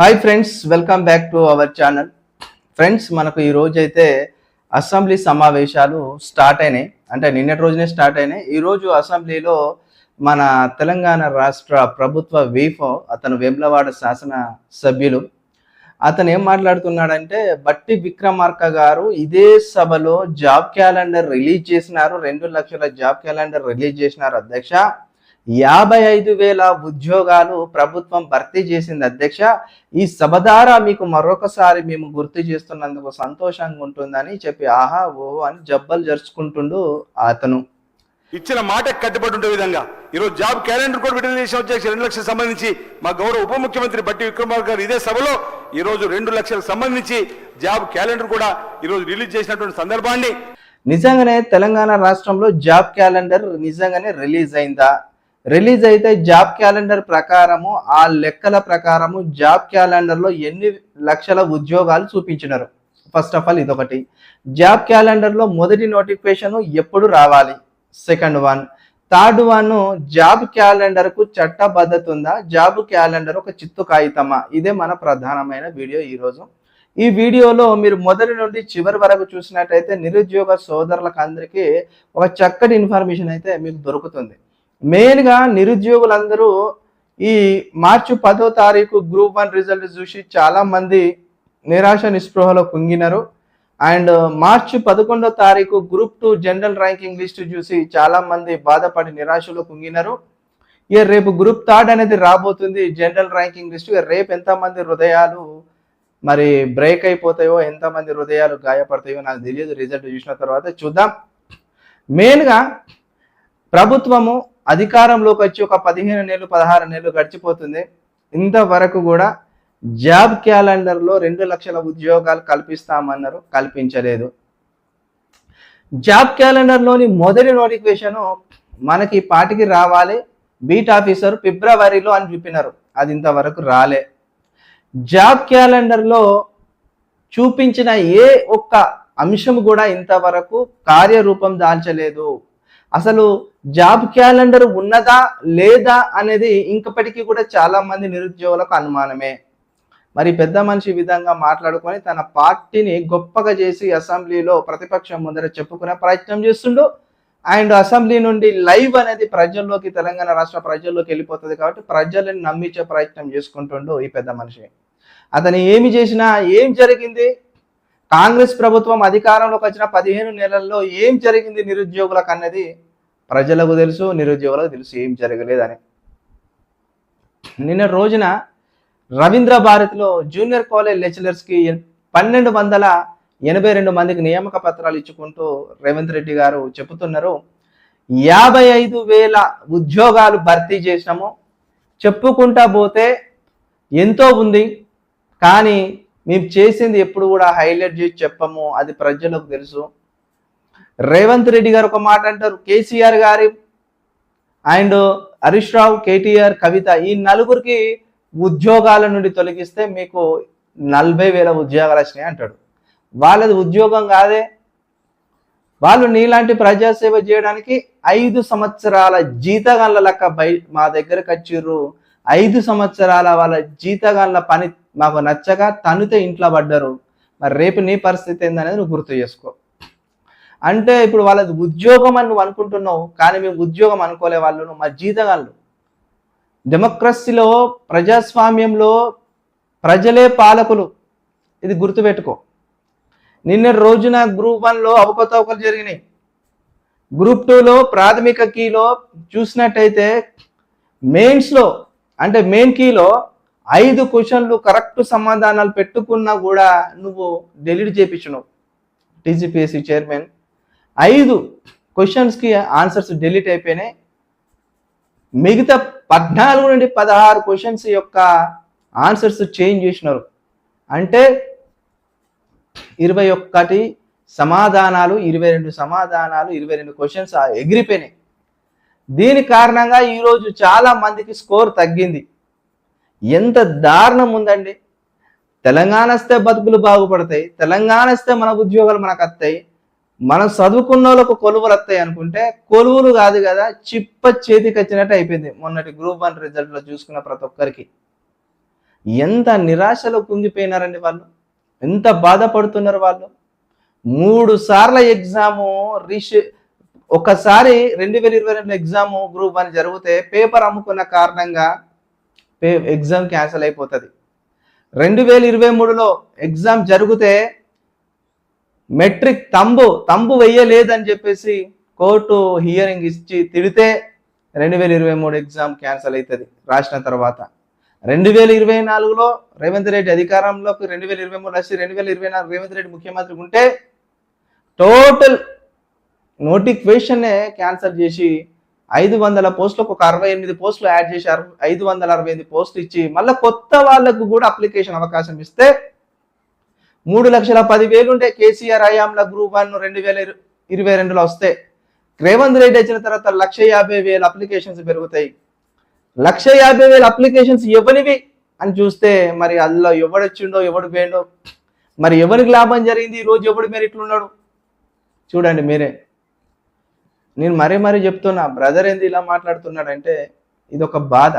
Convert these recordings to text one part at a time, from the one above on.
Hi friends welcome back to our channel. Friends మనకు ఈ రోజు అయితే అసెంబ్లీ సమావేశాలు స్టార్ట్ అయినాయి. అంటే నిన్నటి రోజునే స్టార్ట్ అయినాయి. ఈ రోజు అసెంబ్లీలో మన తెలంగాణ రాష్ట్ర ప్రభుత్వ వీఫో అతను వేములవాడ శాసన సభ్యులు. అతను ఏం మాట్లాడుతున్నాడంటే బట్టి విక్రమార్క గారు ఇదే సభలో జాబ్ క్యాలెండర్ రిలీజ్ చేసినారు. రెండు లక్షల జాబ్ క్యాలెండర్ రిలీజ్ చేసినారు అధ్యక్ష. యాభై ఐదు వేల ఉద్యోగాలు ప్రభుత్వం భర్తీ చేసింది. అధ్యక్ష ఈ సభ ద్వారా మీకు మరొకసారి మేము గుర్తు చేస్తున్నందుకు సంతోషంగా ఉంటుందని చెప్పి ఆహా ఓ అని జబ్బలు జరుచుకుంటుండు అతను. ఇచ్చిన మాట కట్టుబడి ఉండే విధంగా ఈరోజు జాబ్ క్యాలెండర్ కూడా విడుదల చేసిన అధ్యక్ష రెండు లక్షలకు సంబంధించి మా గౌరవ ఉప ముఖ్యమంత్రి బట్టి విక్రమార్ గారు ఇదే సభలో ఈ రోజు రెండు లక్షలకు సంబంధించి జాబ్ క్యాలెండర్ కూడా ఈ రోజు రిలీజ్ చేసినటువంటి సందర్భాన్ని. నిజంగానే తెలంగాణ రాష్ట్రంలో జాబ్ క్యాలెండర్ నిజంగానే రిలీజ్ అయిందా? రిలీజ్ అయితే జాబ్ క్యాలెండర్ ప్రకారము ఆ లెక్కల ప్రకారము జాబ్ క్యాలెండర్లో ఎన్ని లక్షల ఉద్యోగాలు చూపించినారు? ఫస్ట్ ఆఫ్ ఆల్ ఇదొకటి. జాబ్ క్యాలెండర్లో మొదటి నోటిఫికేషన్ ఎప్పుడు రావాలి? Second one third one job క్యాలెండర్కు చట్టబద్ధత ఉందా? జాబ్ క్యాలెండర్ ఒక చిత్తు కాగితమా? ఇదే మన ప్రధానమైన వీడియో ఈరోజు. ఈ వీడియోలో మీరు మొదటి నుండి చివరి వరకు చూసినట్టయితే నిరుద్యోగ సోదరులకు అందరికీ ఒక చక్కటి ఇన్ఫర్మేషన్ అయితే మీకు దొరుకుతుంది. మెయిన్గా నిరుద్యోగులందరూ ఈ మార్చి పదో తారీఖు గ్రూప్ వన్ రిజల్ట్ చూసి చాలామంది నిరాశ నిస్పృహలో కుంగినారు. అండ్ మార్చి పదకొండో తారీఖు group two general ranking list చూసి చాలామంది బాధపడి నిరాశలో కుంగినారు. ఇక రేపు గ్రూప్ థర్డ్ అనేది రాబోతుంది జనరల్ ర్యాంకింగ్ లిస్ట్. ఇక రేపు ఎంతమంది హృదయాలు మరి బ్రేక్ అయిపోతాయో ఎంతమంది హృదయాలు గాయపడతాయో నాకు తెలియదు. రిజల్ట్ చూసిన తర్వాత చూద్దాం. మెయిన్గా ప్రభుత్వము అధికారంలోకి వచ్చి ఒక పదిహేను నెలలు పదహారు నెలలు గడిచిపోతుంది. ఇంతవరకు కూడా జాబ్ క్యాలెండర్లో రెండు లక్షల ఉద్యోగాలు కల్పిస్తామన్నారు కల్పించలేదు. జాబ్ క్యాలెండర్లోని మొదటి నోటిఫికేషన్ మనకి పాటికి రావాలి. బీట్ ఆఫీసర్ ఫిబ్రవరిలో అని చూపినారు అది ఇంతవరకు రాలే. జాబ్ క్యాలెండర్లో చూపించిన ఏ ఒక్క అంశం కూడా ఇంతవరకు కార్యరూపం దాల్చలేదు. అసలు జాబ్ క్యాలెండర్ ఉన్నదా లేదా అనేది ఇంకప్పటికీ కూడా చాలా మంది నిరుద్యోగులకు అనుమానమే. మరి పెద్ద మనిషి విధంగా మాట్లాడుకొని తన పార్టీని గొప్పగా చేసి అసెంబ్లీలో ప్రతిపక్షం ముందర చెప్పుకునే ప్రయత్నం చేస్తుండు. అండ్ అసెంబ్లీ నుండి లైవ్ అనేది ప్రజల్లోకి తెలంగాణ రాష్ట్ర ప్రజల్లోకి వెళ్ళిపోతుంది కాబట్టి ప్రజలను నమ్మించే ప్రయత్నం చేసుకుంటుండు ఈ పెద్ద మనిషి. అతను ఏమి చేసినా ఏం జరిగింది? కాంగ్రెస్ ప్రభుత్వం అధికారంలోకి వచ్చిన పదిహేను నెలల్లో ఏం జరిగింది నిరుద్యోగులకు అన్నది ప్రజలకు తెలుసు నిరుద్యోగులకు తెలుసు ఏం జరగలేదని నిన్న రోజున రవీంద్ర భారత్లో జూనియర్ కాలేజ్ లెక్చరర్స్కి పన్నెండు వందల ఎనభై రెండు మందికి నియామక పత్రాలు ఇచ్చుకుంటూ రేవంత్ రెడ్డి గారు చెబుతున్నారు. యాభై ఐదు వేల ఉద్యోగాలు భర్తీ చేసినాము. చెప్పుకుంటా పోతే ఎంతో ఉంది. కానీ మేము చేసింది ఎప్పుడు కూడా హైలైట్ చేసి చెప్పము అది ప్రజలకు తెలుసు. రేవంత్ రెడ్డి గారు ఒక మాట అంటారు కేసీఆర్ గారి అండ్ హరీష్ రావు కేటీఆర్ కవిత ఈ నలుగురికి ఉద్యోగాల నుండి తొలగిస్తే మీకు నలభై వేల ఉద్యోగాలు వచ్చినాయి అంటాడు. వాళ్ళది ఉద్యోగం కాదే. వాళ్ళు నీలాంటి ప్రజాసేవ చేయడానికి ఐదు సంవత్సరాల జీతగాళ్ళ లెక్క బయ మా దగ్గరకు వచ్చిర్రు. ఐదు సంవత్సరాల వాళ్ళ జీతగాళ్ళ పని మాకు నచ్చక తనుతే ఇంట్లో పడ్డరు. మరి రేపు నీ పరిస్థితి ఏందనేది నువ్వు గుర్తు చేసుకో. అంటే ఇప్పుడు వాళ్ళది ఉద్యోగం అని నువ్వు అనుకుంటున్నావు కానీ మేము ఉద్యోగం అనుకోలే వాళ్ళు మా జీతగాళ్ళు. డెమోక్రసీలో ప్రజాస్వామ్యంలో ప్రజలే పాలకులు. ఇది గుర్తుపెట్టుకో. నిన్న రోజున గ్రూప్ వన్లో అవకతవకలు జరిగినాయి. గ్రూప్ టూలో ప్రాథమిక కీలో చూసినట్టయితే మెయిన్స్లో అంటే మెయిన్ కీలో ఐదు క్వశ్చన్లు కరెక్ట్ సమాధానాలు పెట్టుకున్నా కూడా నువ్వు డెలీట్ చేయించినావు టీజీపీఎస్సీ చైర్మన్ ఐదు క్వశ్చన్స్కి ఆన్సర్స్ డెలీట్ అయిపోయినాయి. మిగతా పద్నాలుగు నుండి పదహారు క్వశ్చన్స్ యొక్క ఆన్సర్స్ చేంజ్ చేసినారు. అంటే ఇరవై ఒక్కటి సమాధానాలు ఇరవై రెండు సమాధానాలు ఇరవై రెండు క్వశ్చన్స్ ఎగిరిపోయినాయి. దీని కారణంగా ఈరోజు చాలా మందికి స్కోర్ తగ్గింది. ఎంత దారుణం ఉందండి. తెలంగాణ వస్తే బతుకులు బాగుపడతాయి. తెలంగాణ వస్తే మన ఉద్యోగాలు మనకు వస్తాయి మనం చదువుకున్న వాళ్ళకు కొలువులు వస్తాయి అనుకుంటే కొలువులు కాదు కదా చిప్ప చేతికి వచ్చినట్టు అయిపోయింది మొన్నటి గ్రూప్ వన్ రిజల్ట్లో చూసుకున్న ప్రతి ఒక్కరికి. ఎంత నిరాశలో కుంగిపోయినారండి వాళ్ళు. ఎంత బాధపడుతున్నారు వాళ్ళు. మూడు సార్ల ఎగ్జాము రిష్ ఒకసారి రెండు వేల ఇరవై రెండు ఎగ్జామ్ గ్రూప్ వన్ జరిగితే పేపర్ అమ్ముకున్న కారణంగా పే ఎగ్జామ్ క్యాన్సిల్ అయిపోతుంది. రెండు వేల ఇరవై మూడులో ఎగ్జామ్ జరిగితే మెట్రిక్ తంబు తంబు వెయ్యలేదని చెప్పేసి కోర్టు హియరింగ్ ఇచ్చి తిడితే రెండు వేల ఇరవై మూడు ఎగ్జామ్ క్యాన్సిల్ అవుతుంది రాసిన తర్వాత. రెండు వేల ఇరవై నాలుగులో రేవంత్ రెడ్డి అధికారంలోకి రెండు వేల ఇరవై మూడు వచ్చి రెండు వేల ఇరవై నాలుగు రేవంత్ రెడ్డి ముఖ్యమంత్రి ఉంటే టోటల్ నోటిఫికేషన్నే క్యాన్సల్ చేసి ఐదు వందల పోస్టులకు ఒక అరవై ఎనిమిది పోస్టులు యాడ్ చేశారు. ఐదు వందల అరవై ఎనిమిది పోస్టులు ఇచ్చి మళ్ళీ కొత్త వాళ్ళకు కూడా అప్లికేషన్ అవకాశం ఇస్తే మూడు లక్షల పదివేలు ఉంటే కేసీఆర్ అయాంల గ్రూప్ వన్ రెండు వేల ఇరవై రెండులో వస్తే రేవంత్ రెడ్డి వచ్చిన తర్వాత లక్ష యాభై వేల అప్లికేషన్స్ పెరుగుతాయి. లక్ష యాభై వేల అప్లికేషన్స్ ఎవరివి అని చూస్తే మరి అందులో ఎవడొచ్చిండో ఎవడు పోయిండో మరి ఎవరికి లాభం జరిగింది? ఈరోజు రోజు ఎవడు మీరు ఇట్లున్నాడు చూడండి మీరే. నేను మరీ మరీ చెప్తున్నా బ్రదర్ ఏంది ఇలా మాట్లాడుతున్నాడంటే ఇది ఒక బాధ.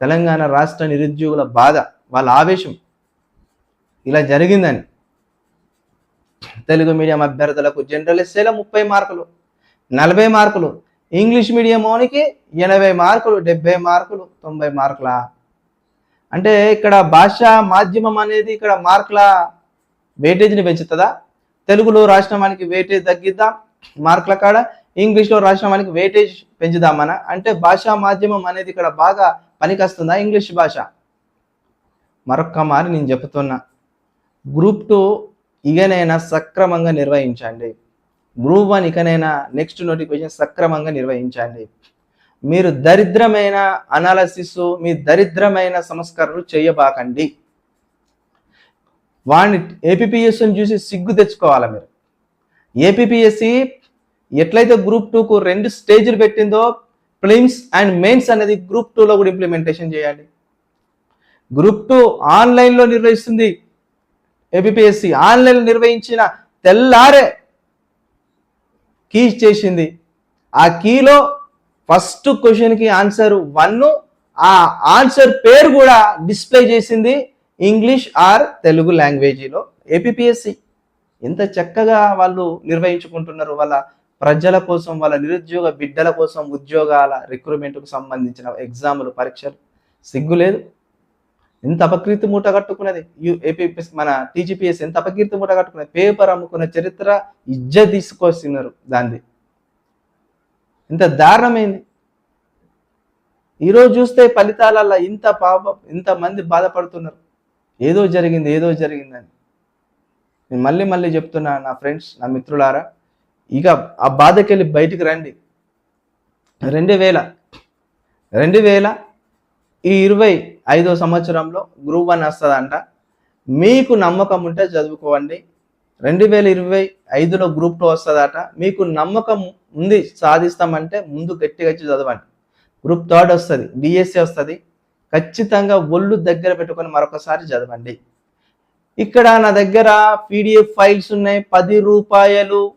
తెలంగాణ రాష్ట్ర నిరుద్యోగుల బాధ వాళ్ళ ఆవేశం. ఇలా జరిగిందని తెలుగు మీడియం అభ్యర్థులకు జనరల్ ఎస్ఏలో ముప్పై మార్కులు నలభై మార్కులు ఇంగ్లీష్ మీడియం ఓనికి ఎనభై మార్కులు డెబ్బై మార్కులు తొంభై మార్కుల. అంటే ఇక్కడ భాష మాధ్యమం అనేది ఇక్కడ మార్కుల వెయిటేజ్ని పెంచుతుందా? తెలుగులో రాష్ట్రమానికి వెయిటేజ్ తగ్గిద్దాం మార్కుల కాడ ఇంగ్లీష్లో రాష్ట్రానికి వెయిటేజ్ పెంచుదామన? అంటే భాషా మాధ్యమం అనేది ఇక్కడ బాగా పనికొస్తుందా ఇంగ్లీష్ భాష? మరొక్క మారి నేను చెప్తున్నా. గ్రూప్ టూ ఇకనైనా సక్రమంగా నిర్వహించండి. గ్రూప్ వన్ ఇకనైనా నెక్స్ట్ నోటిఫికేషన్ సక్రమంగా నిర్వహించండి. మీరు దరిద్రమైన అనాలసిస్ మీ దరిద్రమైన సంస్కరణలు చేయబాకండి. వాడిని ఏపీఎస్ని చూసి సిగ్గు తెచ్చుకోవాలి మీరు? ఏపీఎస్సి ఎట్లయితే గ్రూప్ టూకు రెండు స్టేజ్లు పెట్టిందో ప్లిమ్స్ అండ్ మెయిన్స్ అనేది గ్రూప్ టూలో కూడా ఇంప్లిమెంటేషన్ చేయండి గ్రూప్ టూ ఆన్లైన్లో నిర్వహిస్తుంది ఏపీఎస్సి ఆన్లైన్లో నిర్వహించిన తెల్లారే కీ చేసింది. ఆ కీలో ఫస్ట్ క్వశ్చన్కి ఆన్సర్ వన్ ఆ ఆన్సర్ పేరు కూడా డిస్ప్లే చేసింది ఇంగ్లీష్ ఆర్ తెలుగు లాంగ్వేజీలో ఏపీఎస్సి ఎంత చక్కగా వాళ్ళు నిర్వహించుకుంటున్నారు వాళ్ళ ప్రజల కోసం వాళ్ళ నిరుద్యోగ బిడ్డల కోసం ఉద్యోగాల రిక్రూట్మెంట్కు సంబంధించిన ఎగ్జాములు పరీక్షలు. సిగ్గు లేదు. ఎంత అపకీర్తి మూట కట్టుకున్నది? యూ ఏపీఎస్ మన టీజీపీఎస్ ఎంత అపకీర్తి మూట కట్టుకున్నది? పేపర్ అమ్ముకున్న చరిత్ర ఇజ్జ తీసుకొస్తున్నారు దాన్ని. ఇంత దారుణమైంది. ఈరోజు చూస్తే ఫలితాలల్లో ఇంత పాప ఇంత మంది బాధపడుతున్నారు. ఏదో జరిగింది ఏదో జరిగిందని. నేను మళ్ళీ మళ్ళీ చెప్తున్నా నా ఫ్రెండ్స్ నా మిత్రులారా ఇక ఆ బాధకెళ్ళి బయటికి రండి. రెండు వేల రెండు వేల ఈ ఇరవై ఐదో సంవత్సరంలో గ్రూప్ వన్ వస్తుందంట. మీకు నమ్మకం ఉంటే చదువుకోండి. రెండు వేల ఇరవై ఐదులో గ్రూప్ టూ వస్తుందట. మీకు నమ్మకం ఉంది సాధిస్తామంటే ముందు గట్టిగా వచ్చి చదవండి. గ్రూప్ థర్డ్ వస్తుంది డిఎస్సి వస్తుంది. ఖచ్చితంగా ఒళ్ళు దగ్గర పెట్టుకొని మరొకసారి చదవండి. ఇక్కడ నా దగ్గర పీడిఎఫ్ ఫైల్స్ ఉన్నాయి. పది రూపాయలు.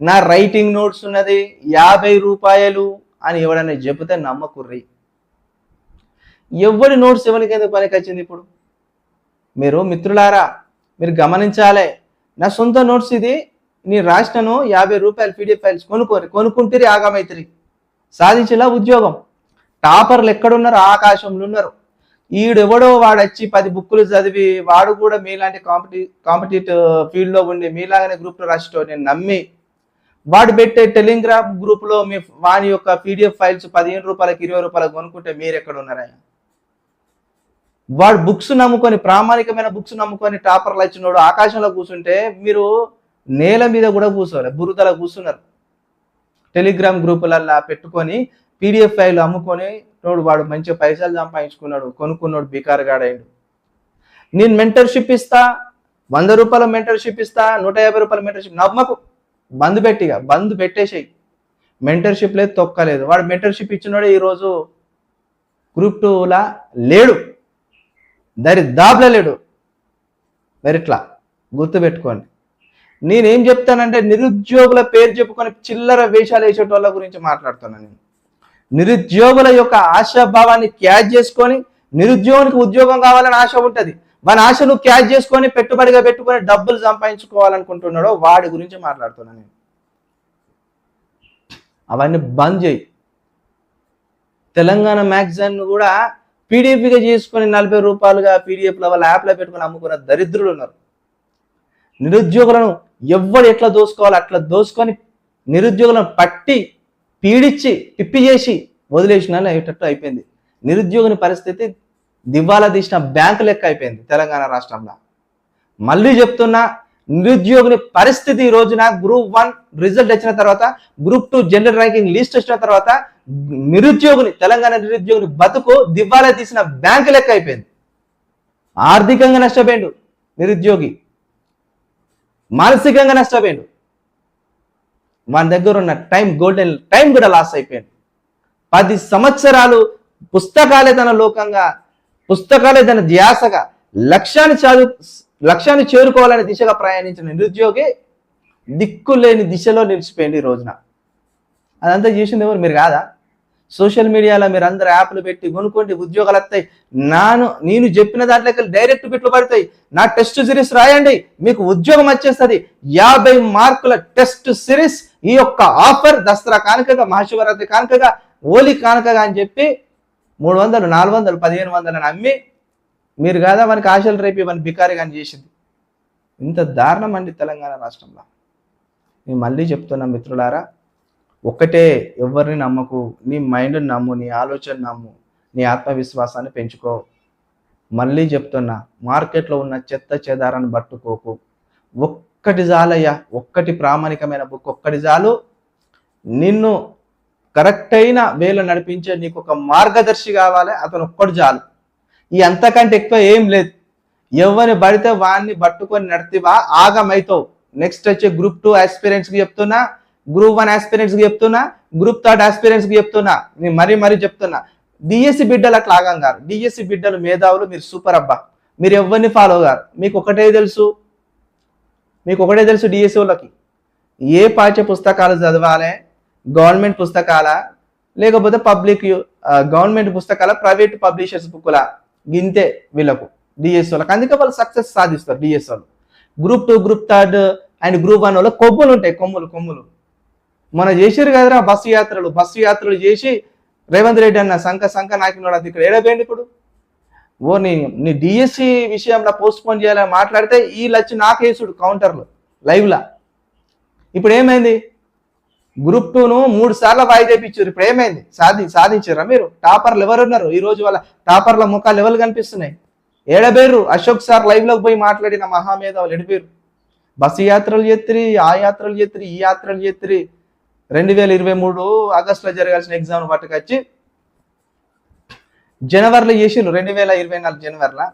నా రైటింగ్ నోట్స్ ఉన్నది. యాభై రూపాయలు అని ఎవడన్నా చెబితే నమ్మకుర్రి. ఎవరి నోట్స్ ఎవరికి ఎందుకు పనికి వచ్చింది ఇప్పుడు? మీరు మిత్రులారా మీరు గమనించాలి. నా సొంత నోట్స్ ఇది. నేను రాసినను యాభై రూపాయలు పీడిఎఫ్ ఫైల్స్ కొనుక్కోరు కొనుక్కుంటే ఆగమైతిరి. సాధించేలా ఉద్యోగం. టాపర్లు ఎక్కడున్నారు? ఆకాశంలో ఉన్నారు. ఈడెవడో వాడు వచ్చి పది బుక్కులు చదివి వాడు కూడా మీలాంటి కాంపిటీ కాంపిటేటివ్ ఫీల్డ్లో ఉండి మీలాగానే గ్రూప్లో రాసిటో నేను నమ్మి వాడు పెట్టే టెలిగ్రామ్ గ్రూప్లో మీ వాని యొక్క పీడిఎఫ్ ఫైల్స్ పదిహేను రూపాయలకి ఇరవై రూపాయలకు కొనుక్కుంటే మీరు ఎక్కడ ఉన్నారయ్యా వాడు బుక్స్ నమ్ముకొని ప్రామాణికమైన బుక్స్ నమ్ముకొని టాపర్లు వచ్చినోడు ఆకాశంలో కూర్చుంటే మీరు నేల మీద కూడా కూర్చోరు బురదలో కూర్చున్నారు. టెలిగ్రామ్ గ్రూపులల్లా పెట్టుకొని పీడిఎఫ్ ఫైల్ అమ్ముకొని నోడు వాడు మంచి పైసలు సంపాదించుకున్నాడు కొనుక్కున్నాడు బికారుగాడైండు. నేను మెంటర్షిప్ ఇస్తా వంద రూపాయల మెంటర్షిప్ ఇస్తా నూట యాభై రూపాయల మెంటర్షిప్ నమ్మకు. బంద్ పెట్టిగా బంద్ పెట్టేసేయి. మెంటర్షిప్ లేదు తొక్కలేదు. వాడు మెంటర్షిప్ ఇచ్చినోడే ఈరోజు గ్రూప్ టూలా లేడు. దరి దాబ్లా లేడు మెరిట్లా గుర్తుపెట్టుకోండి. నేనేం చెప్తానంటే నిరుద్యోగుల పేరు చెప్పుకొని చిల్లర వేషాలు వేసేటోళ్ళ గురించి మాట్లాడుతున్నాను నేను. నిరుద్యోగుల యొక్క ఆశాభావాన్ని క్యాచ్ చేసుకొని నిరుద్యోగానికి ఉద్యోగం కావాలని ఆశ ఉంటుంది. వాని ఆశను క్యాచ్ చేసుకొని పెట్టుబడిగా పెట్టుకొని డబ్బులు సంపాదించుకోవాలనుకుంటున్నాడో వాడి గురించి మాట్లాడుతున్నాను నేను. అవన్నీ బంద్ చేయి. తెలంగాణ మ్యాగజైన్ కూడా పీడిఎఫ్గా చేసుకొని నలభై రూపాయలుగా పీడిఎఫ్ల వాళ్ళ యాప్లో పెట్టుకొని అమ్ముకున్న దరిద్రులు ఉన్నారు. నిరుద్యోగులను ఎవరు ఎట్లా దోసుకోవాలో అట్లా దోసుకొని నిరుద్యోగులను పట్టి పీడించి పిప్పి చేసి వదిలేసిన అయ్యేటట్టు అయిపోయింది. నిరుద్యోగుని పరిస్థితి దివాలా తీసిన బ్యాంకు లెక్క అయిపోయింది తెలంగాణ రాష్ట్రంలో. మళ్ళీ చెప్తున్నా నిరుద్యోగుని పరిస్థితి ఈ రోజున గ్రూప్ వన్ రిజల్ట్ వచ్చిన తర్వాత group two general ranking list వచ్చిన తర్వాత నిరుద్యోగుని తెలంగాణ నిరుద్యోగుని బతుకు దివాలా తీసిన బ్యాంకు లెక్క అయిపోయింది. ఆర్థికంగా నష్టపోయిండు నిరుద్యోగి. మానసికంగా నష్టపోయిండు. మన దగ్గర ఉన్న టైం గోల్డెన్ టైం కూడా లాస్ అయిపోయింది. పది సంవత్సరాలు పుస్తకాలే తన లోకంగా పుస్తకాలే తన ధ్యాసగా లక్ష్యాన్ని చదువు లక్ష్యాన్ని చేరుకోవాలనే దిశగా ప్రయాణించిన నిరుద్యోగి దిక్కులేని దిశలో నిలిచిపోయింది ఈ రోజున. అదంతా చేసింది ఎవరు? మీరు కాదా? సోషల్ మీడియాలో మీరు అందరు యాప్లు పెట్టి కొనుక్కోండి ఉద్యోగాలు వస్తాయి. నాను నేను చెప్పిన దాంట్లోకి డైరెక్ట్ బిట్లు పడతాయి. నా టెస్ట్ సిరీస్ రాయండి మీకు ఉద్యోగం వచ్చేస్తుంది. యాభై మార్కుల టెస్ట్ సిరీస్ ఈ యొక్క ఆఫర్ దసరా కానుకగా మహాశివరాత్రి కానుకగా ఓలి కానుకగా అని చెప్పి మూడు వందలు నాలుగు వందలు పదిహేను వందలు అమ్మి మీరు కాదా మనకి ఆశలు రేపి మన బికారి కానీ చేసింది. ఇంత దారుణం అండి తెలంగాణ రాష్ట్రంలో. నేను మళ్ళీ చెప్తున్నా మిత్రులారా ఒక్కటే ఎవరిని నమ్మకు నీ మైండ్ని నమ్ము నీ ఆలోచన నమ్ము నీ ఆత్మవిశ్వాసాన్ని పెంచుకో. మళ్ళీ చెప్తున్నా మార్కెట్లో ఉన్న చెత్త చెదారాన్ని పట్టుకోకు. ఒక్కటి చాలయ్యా ఒక్కటి ప్రామాణికమైన బుక్ ఒక్కటి చాలు నిన్ను కరెక్ట్ అయిన వేలో నడిపించే నీకు ఒక మార్గదర్శి కావాలి అతను ఒక్కడు చాలు ఈ అంతకంటే ఎక్కువ ఏం లేదు. ఎవరిని పడితే వాడిని పట్టుకొని నడితివా ఆగమైతావు. నెక్స్ట్ వచ్చే గ్రూప్ టూ ఆస్పిరెంట్స్కి చెప్తున్నా గ్రూప్ వన్ ఆస్పిరెంట్స్కి చెప్తున్నా గ్రూప్ థర్డ్ ఆస్పిరెంట్స్కి చెప్తున్నా నేను మరీ మరీ చెప్తున్నా. డిఎస్సి బిడ్డలు అట్లా ఆగం గారు డిఎస్సి బిడ్డలు మేధావులు మీరు సూపర్ అబ్బా. మీరు ఎవరిని ఫాలో గారు మీకు ఒకటే తెలుసు. మీకు ఒకటే తెలుసు డిఎస్ఓలకి ఏ పాఠ్య పుస్తకాలు చదవాలి? గవర్నమెంట్ పుస్తకాల? లేకపోతే పబ్లిక్ గవర్నమెంట్ పుస్తకాల? ప్రైవేట్ పబ్లిషర్స్ బుక్ల గింతే వీళ్ళకు డిఎస్ఓలకు అందుకే వాళ్ళు సక్సెస్ సాధిస్తారు డిఎస్ఓలు group two group third and group one వాళ్ళ కొమ్ములు ఉంటాయి కొమ్ములు కొమ్ములు. మన చేసారు కదరా బస్సు యాత్రలు. బస్సు యాత్రలు చేసి రేవంత్ రెడ్డి అన్న సంఖ సంఖ నాకినాడు ఇక్కడ ఏడపోయింది ఇప్పుడు? ఓ నీ నీ డిఎస్సి విషయంలో పోస్ట్ పోన్ చేయాలని మాట్లాడితే ఈ లచ్చి నాకేసుడు కౌంటర్లు లైవ్లా ఇప్పుడు ఏమైంది? గ్రూప్ టూను మూడు సార్లు వాయిదా ఇచ్చారు ఇప్పుడు ఏమైంది? సాధి సాధించారా మీరు? టాపర్లు ఎవరు ఉన్నారు? ఈ రోజు వాళ్ళ టాపర్ల ముఖాలు ఎవరు కనిపిస్తున్నాయి? ఏడబేరు అశోక్ సార్ లైవ్లోకి పోయి మాట్లాడిన మహామేధావులు ఎడబేరు బస్సు యాత్రలు చేత్రి ఆ యాత్రలు చేత్రి ఈ యాత్రలు చేత్రి. రెండు వేల ఇరవై మూడు ఆగస్టులో జరగాల్సిన ఎగ్జామ్ పట్టుకొచ్చి జనవరిలో చేసిర్రు రెండు వేల ఇరవై నాలుగు జనవరిలో.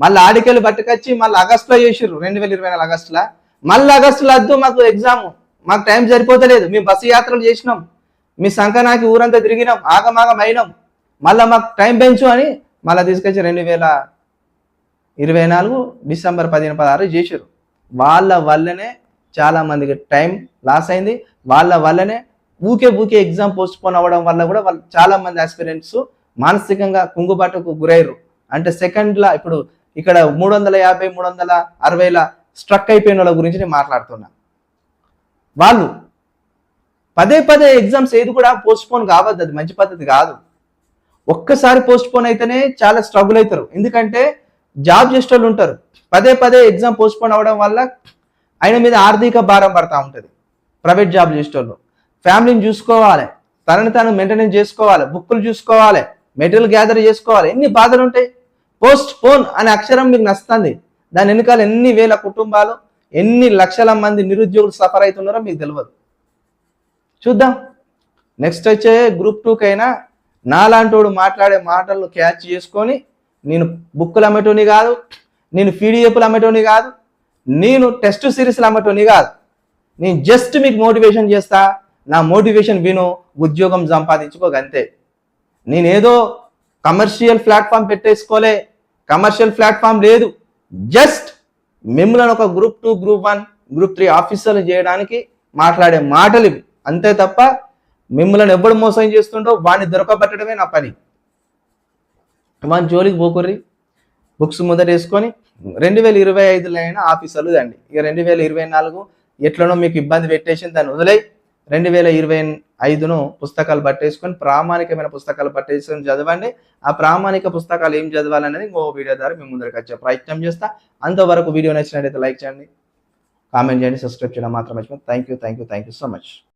మళ్ళీ ఆడికెళ్ళి పట్టుకొచ్చి మళ్ళీ ఆగస్టులో చేసిర్రు రెండు వేల ఇరవై నాలుగు ఆగస్టులో. మళ్ళీ ఆగస్టులో వద్దు మాకు ఎగ్జామ్ మాకు టైం సరిపోతలేదు. మేము బస్సు యాత్రలు చేసినాం. మీ సంకనాకి ఊరంతా తిరిగినాం ఆగమాగం అయినాం. మళ్ళీ మాకు టైం పెంచు అని మళ్ళీ తీసుకొచ్చి రెండు వేల ఇరవై నాలుగు డిసెంబర్ పదిహేను పదహారు చేసారు వాళ్ళ వల్లనే చాలా మందికి టైం లాస్ అయింది. వాళ్ళ వల్లనే ఊకే ఊకే ఎగ్జామ్ పోస్ట్పోన్ అవ్వడం వల్ల కూడా వాళ్ళు చాలా మంది ఆస్పిరెంట్స్ మానసికంగా కుంగుబాటుకు గురయ్యారు. అంటే సెకండ్లా ఇప్పుడు ఇక్కడ మూడు వందల యాభై మూడు వందల అరవైల స్ట్రక్ అయిపోయిన వాళ్ళ గురించి నేను మాట్లాడుతున్నా. వాళ్ళు పదే పదే ఎగ్జామ్స్ ఏది కూడా పోస్ట్పోన్ కావద్దు అది మంచి పద్ధతి కాదు. ఒక్కసారి పోస్ట్పోన్ అయితేనే చాలా స్ట్రగుల్ అవుతారు. ఎందుకంటే జాబ్ చేసే వాళ్ళు ఉంటారు. పదే పదే ఎగ్జామ్ పోస్ట్పోన్ అవ్వడం వల్ల ఆయన మీద ఆర్థిక భారం పడతా ఉంటుంది. ప్రైవేట్ జాబ్ చేసేటోళ్ళు ఫ్యామిలీని చూసుకోవాలి. తనని తాను మెయింటెనెన్స్ చేసుకోవాలి. బుక్కులు చూసుకోవాలి. మెటీరియల్ గ్యాదర్ చేసుకోవాలి. ఎన్ని బాధలు ఉంటాయి? పోస్ట్ పోన్ అనే అక్షరం మీకు నచ్చుతుంది. దాని వెనకాల ఎన్ని వేల కుటుంబాలు ఎన్ని లక్షల మంది నిరుద్యోగులు సఫర్ అవుతున్నారో మీకు తెలియదు. చూద్దాం. నెక్స్ట్ వచ్చే గ్రూప్ టూకైనా నాలాంటోడు మాట్లాడే మాటలను క్యాచ్ చేసుకొని నేను బుక్కులు అమ్మటోని కాదు నేను పీడిఎఫ్లు అమ్మటోని కాదు నేను టెస్ట్ సిరీస్లు అమ్మటోని కాదు. నేను జస్ట్ మీకు మోటివేషన్ చేస్తా. నా మోటివేషన్ విను ఉద్యోగం సంపాదించుకోగంతే నేనేదో కమర్షియల్ ప్లాట్ఫామ్ పెట్టేసుకోలే కమర్షియల్ ప్లాట్ఫామ్ లేదు. జస్ట్ మిమ్మల్ని ఒక group two group one group three ఆఫీసర్లు చేయడానికి మాట్లాడే మాటలు ఇవి. అంతే తప్ప మిమ్మల్ని ఎవడు మోసం చేస్తుండో వాడిని దొరకబట్టడమే నా పని. వాని జోలికి పోకుర్రి. బుక్స్ ముందర వేసుకొని రెండు వేల ఇరవై ఐదులో అయినా ఆఫీసర్లు దండి. ఇక రెండు వేల ఇరవై నాలుగు ఎట్లనో మీకు ఇబ్బంది పెట్టేసి దాన్ని వదిలేయి. రెండు వేల ఇరవై ఐదును పుస్తకాలు పట్టేసుకొని ప్రామాణికమైన పుస్తకాలు పట్టేసుకొని చదవండి. ఆ ప్రామాణిక పుస్తకాలు ఏం చదవాలనేది ఇంకో వీడియో ద్వారా మేము ముందరికి వచ్చే ప్రయత్నం చేస్తా. అంతవరకు వీడియో నచ్చినట్లయితే లైక్ చేయండి. కామెంట్ చేయండి. సబ్స్క్రైబ్ చేయడం మాత్రం మర్చిపోయి thank you thank you thank you so much.